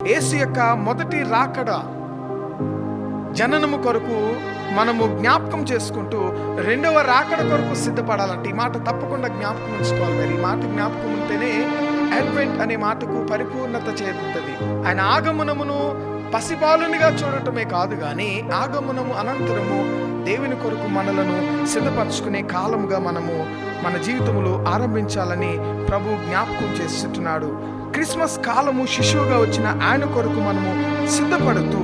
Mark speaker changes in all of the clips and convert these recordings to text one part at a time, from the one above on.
Speaker 1: యేసు యొక్క మొదటి రాకడ జననము కొరకు మనము జ్ఞాపకం చేసుకుంటూ రెండవ రాకడ కొరకు సిద్ధపడాలంటే ఈ మాట తప్పకుండా జ్ఞాపకం ఉంచుకోవాలి మరి. ఈ మాట జ్ఞాపకం ఉంటేనే అడ్వెంట్ అనే మాటకు పరిపూర్ణత చేరుతుంది ఆయన ఆగమనమును పసిపాలునిగా చూడటమే కాదు కానీ ఆగమనము అనంతరము దేవుని కొరకు మనలను సిద్ధపరచుకునే కాలముగా మనము మన జీవితములో ఆరంభించాలని ప్రభు జ్ఞాపకం చేస్తున్నాడు. క్రిస్మస్ కాలము శిశువుగా వచ్చిన ఆయన కొరకు మనము సిద్ధపడుతూ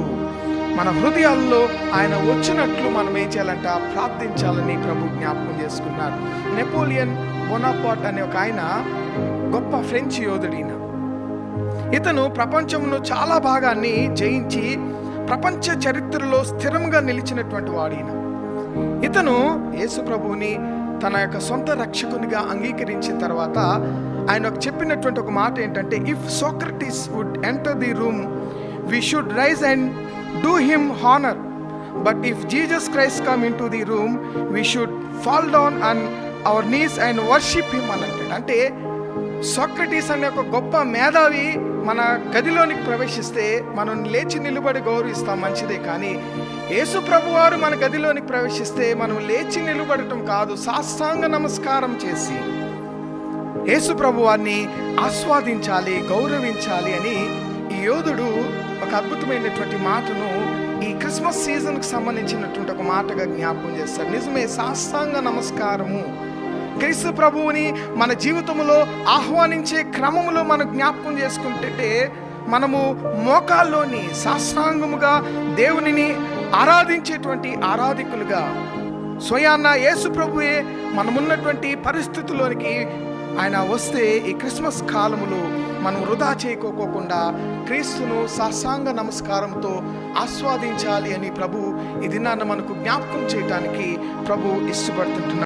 Speaker 1: మన హృదయాల్లో ఆయన వచ్చినట్లు మనం ఏం చేయాలంట? ప్రార్థించాలని ప్రభు జ్ఞాపకం చేసుకున్నారు నెపోలియన్ బొనాపాట్ అనే ఒక ఆయన గొప్ప ఫ్రెంచ్ యోధుడిన ఇతను ప్రపంచంలో చాలా భాగాన్ని జయించి ప్రపంచ చరిత్రలో స్థిరంగా నిలిచినటువంటి వాడిన ఇతను యేసు ప్రభువుని తన యొక్క సొంత రక్షకునిగా అంగీకరించిన తర్వాత ఆయన ఒక చెప్పినటువంటి ఒక మాట ఏంటంటే if Socrates would enter the room we should rise and do him honour but if Jesus Christ come into the room we should fall down and our knees and worship him అని అంటాడు. అంటే Socrates అనే ఒక గొప్ప మేధావి మన గదిలోనికి ప్రవేశిస్తే మనం లేచి నిలబడి గౌరవిస్తాం మంచిదే కానీ యేసు ప్రభు వారు మన గదిలోనికి ప్రవేశిస్తే మనం లేచి నిలబడటం కాదు సాష్టాంగ నమస్కారం చేసి యేసు ప్రభువారిని ఆస్వాదించాలి గౌరవించాలి అని ఈ యోధుడు ఒక అద్భుతమైనటువంటి మాటను ఈ క్రిస్మస్ సీజన్కి సంబంధించినటువంటి ఒక మాటగా జ్ఞాపకం చేస్తారు నిజమే సాష్టాంగ నమస్కారము క్రీస్తు ప్రభువుని మన జీవితంలో ఆహ్వానించే క్రమంలో మనం జ్ఞాపకం చేసుకుంటే మనము మోకాల్లోని శాస్త్రాంగముగా దేవునిని ఆరాధించేటువంటి ఆరాధికులుగా స్వయాన్న యేసు ప్రభువే మనమున్నటువంటి పరిస్థితుల్లోనికి ఆయన వస్తే ఈ క్రిస్మస్ కాలములో మనం వృధా చేయకోకుండా క్రీస్తును సాష్టాంగ నమస్కారంతో ఆస్వాదించాలి అని ప్రభు ఈ దినాన్ని మనకు జ్ఞాపకం చేయటానికి ప్రభు ఇష్టపడుతుంటున్నాడు.